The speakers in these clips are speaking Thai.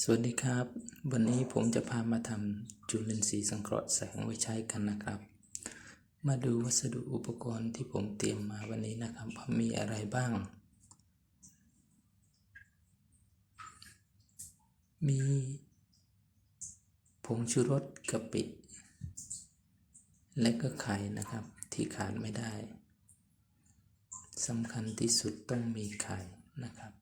สวัสดีครับ วันนี้ผมจะพามาทำจุลินทรีย์สังเคราะห์แสงไว้ใช้กันนะครับ มาดูวัสดุอุปกรณ์ที่ผมเตรียมมาวันนี้นะครับว่ามีอะไรบ้าง มีผงชูรสกะปิ และก็ไข่นะครับที่ขาดไม่ได้สำคัญที่สุดต้องมีไข่นะครับ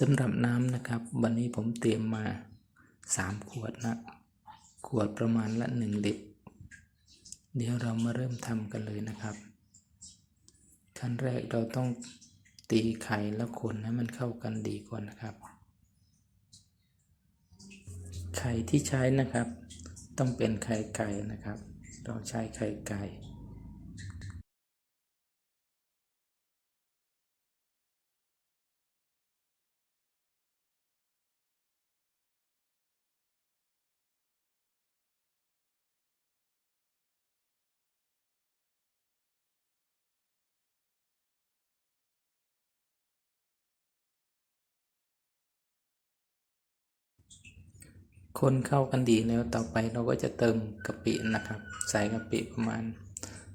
สำหรับน้ำนะครับ วันนี้ผมเตรียมมา 3 ขวดนะ ขวดประมาณละ 1 ลิตร เดี๋ยวเรามาเริ่มทำกันเลยนะครับ ขั้นแรกเราต้องตีไข่แล้วคนให้มันเข้ากันดีก่อนนะครับ ไข่ที่ใช้นะครับ ต้องเป็นไข่ไก่นะครับ เราใช้ไข่ไก่ คนเข้ากันดีแล้วต่อไปเราก็จะเติมกะปินะครับ ใส่กะปิประมาณ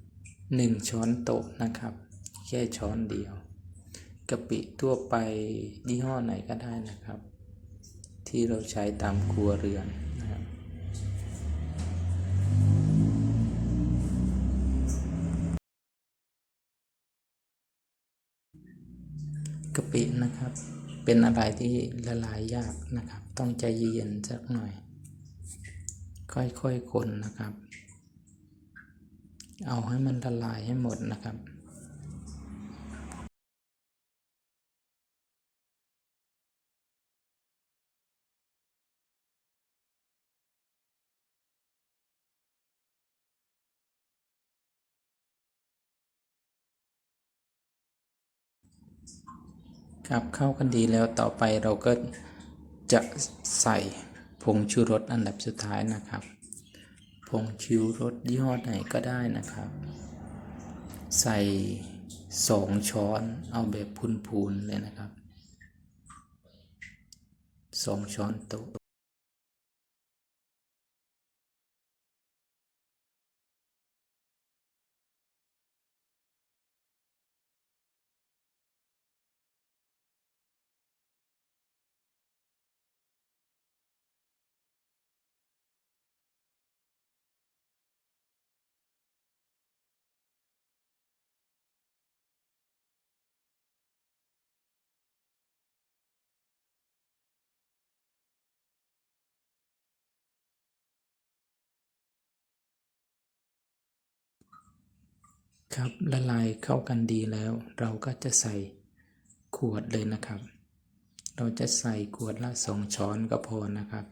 1 ช้อนโต๊ะนะครับ แค่ช้อนเดียวกะปิทั่วไปยี่ห้อไหนก็ได้นะครับ ที่เราใช้ตามครัวเรือน เป็นอะไรที่ละลายยากนะครับ ต้องใจเย็นสักหน่อย ค่อยๆคนนะครับ เอาให้มันละลายให้หมดนะครับ ครับเข้ากันดีแล้วต่อไปเราก็จะใส่ผงชูรสอันดับสุดท้ายนะครับผงชูรสยี่ห้อไหนก็ได้นะครับ ใส่สองช้อนเอาแบบพูนๆเลยนะครับสองช้อนโต๊ะ ครับละลายเข้ากันดีแล้ว เราก็จะใส่ขวดเลยนะครับ เราจะใส่ขวดละสองช้อนก็พอนะครับ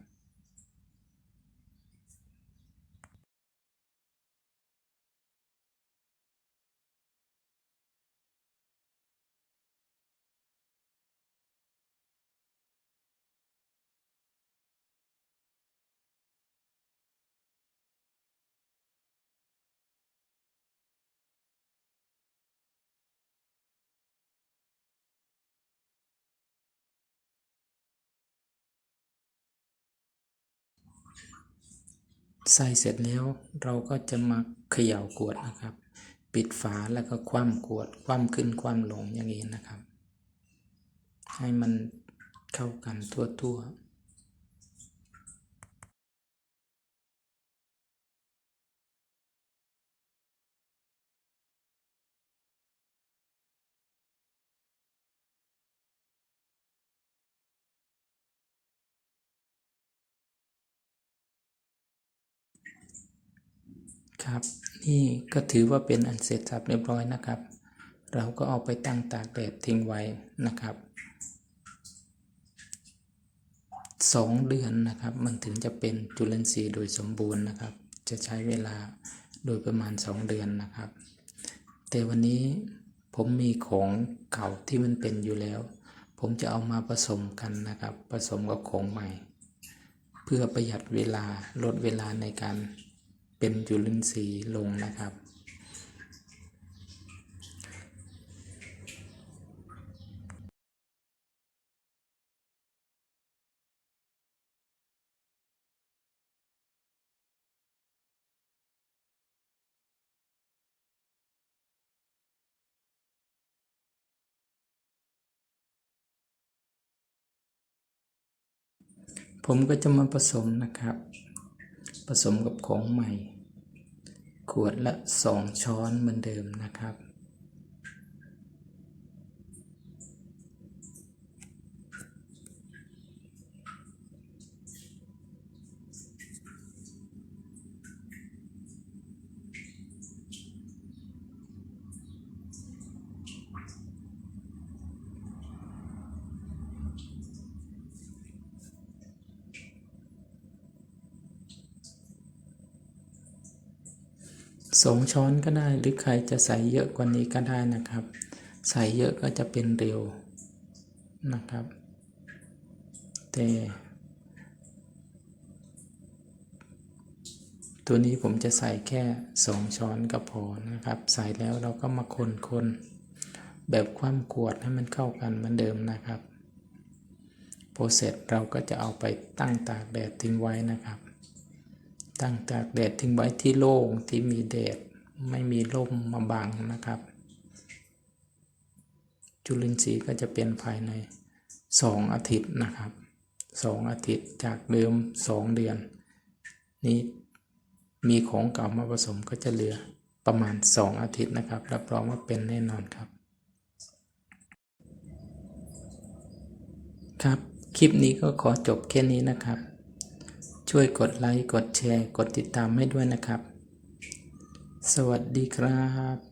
ใส่เสร็จแล้วเราก็จะมาเขย่ากวดนะครับ ปิดฝาแล้วก็คว่ำกวด คว่ำขึ้นคว่ำลงอย่างนี้นะครับ ให้มันเข้ากันทั่วๆ ครับ นี่ก็ถือว่าเป็นอันเสร็จสับเรียบร้อยนะครับ เราก็เอาไปตั้งตากแดดทิ้งไว้นะครับสองเดือนนะครับ มันถึงจะเป็นจุลินทรีย์โดยสมบูรณ์นะครับ จะใช้เวลาโดยประมาณ 2 เดือนนะครับ แต่วันนี้ผมมีของเก่าที่มันเป็นอยู่แล้ว ผมจะเอามาผสมกันนะครับ ผสมกับของใหม่ เพื่อประหยัดเวลาลดเวลาในการ เป็นจุลินทรีย์ลงนะครับ ผมก็จะมาผสมนะครับ ผสมกับของใหม่ ขวดละสองช้อนเหมือนเดิมนะครับ สองช้อนก็ได้หรือใครจะใส่เยอะกว่านี้ก็ได้นะครับ ใส่เยอะก็จะเป็นเร็วนะครับ แต่ ตัวนี้ผมจะใส่แค่สองช้อนก็พอนะครับ ใส่แล้วเราก็มาคนคนๆแบบความขวดให้มันเข้ากันเหมือนเดิมนะครับพอเสร็จเราก็จะเอาไปตั้งตากแดดทิ้งไว้นะครับ ตั้งตากแดดทิ้งไว้ที่โล่งที่มีแดดไม่มีร่มมาบังนะครับ จุลินทรีย์ก็จะเป็นภายใน 2 อาทิตย์นะครับ 2 อาทิตย์จากเดิม 2 เดือน นี้มีของเก่ามาผสมก็จะเหลือประมาณ 2 อาทิตย์นะครับรับรองว่าเป็นแน่นอนครับ ครับ คลิปนี้ก็ขอจบแค่นี้นะครับ ช่วยกดไลค์ กดแชร์ กดติดตามให้ด้วยนะครับ สวัสดีครับ